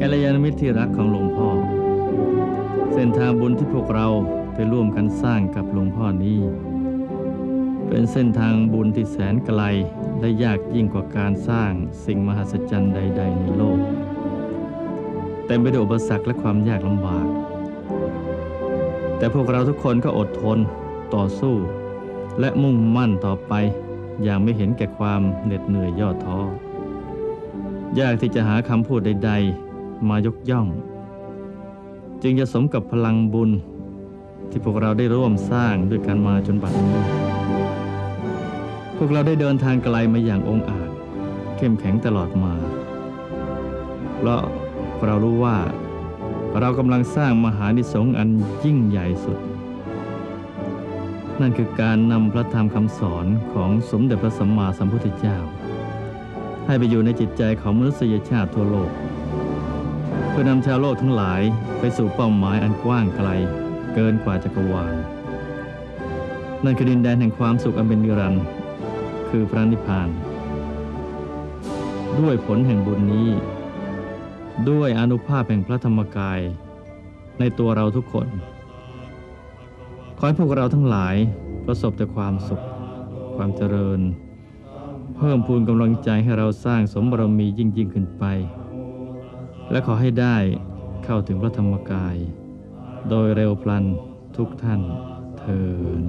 การยานมิตรที่รักของหลวงพ่อ เส้นทางบุญที่พวกเราไปร่วมกันสร้างกับหลวงพ่อนี้ เป็นเส้นทางบุญที่แสนไกลและยากยิ่งกว่าการสร้างสิ่งมหัศจรรย์ใด ๆ ในโลก เต็มไปด้วยอุปสรรคและความยากลำบาก แต่พวกเราทุกคนก็อดทนต่อสู้ และมุ่งมั่นต่อไป อย่างไม่เห็นแก่ความเหน็ดเหนื่อยย่อท้อ ยากที่จะหาคำพูดใด ๆ มายกย่อง จึงจะสมกับพลังบุญที่พวกเราได้ร่วมสร้างด้วยกันมาจนบัดนี้ พวกเราได้เดินทางไกลมาอย่างองอาจ เข้มแข็งตลอดมา เพราะเรารู้ว่าเรากำลังสร้างมหานิสงส์อันยิ่งใหญ่สุด นั่นคือการนำพระธรรมคำสอนของสมเด็จพระสัมมาสัมพุทธเจ้า ให้ไปอยู่ในจิตใจของมนุษยชาติทั่วโลก พื่อนำชาวโลกทั้งหลายไปสู่เป้าหมายอันกว้างไกล เกินกว่าจักรวาลนั่นคือดินแดนแห่งความสุขอันเป็นนิรันดร์คือพระนิพพาน ด้วยผลแห่งบุญนี้ ด้วยอนุภาพแห่งพระธรรมกาย ในตัวเราทุกคน ขอให้พวกเราทั้งหลายประสบแต่ความสุข ความเจริญ เพิ่มพูนกำลังใจให้เราสร้างสมบรมียิ่งยิ่งขึ้นไป และขอให้ได้เข้าถึงพระธรรมกาย โดยเร็วพลันทุกท่านเทิน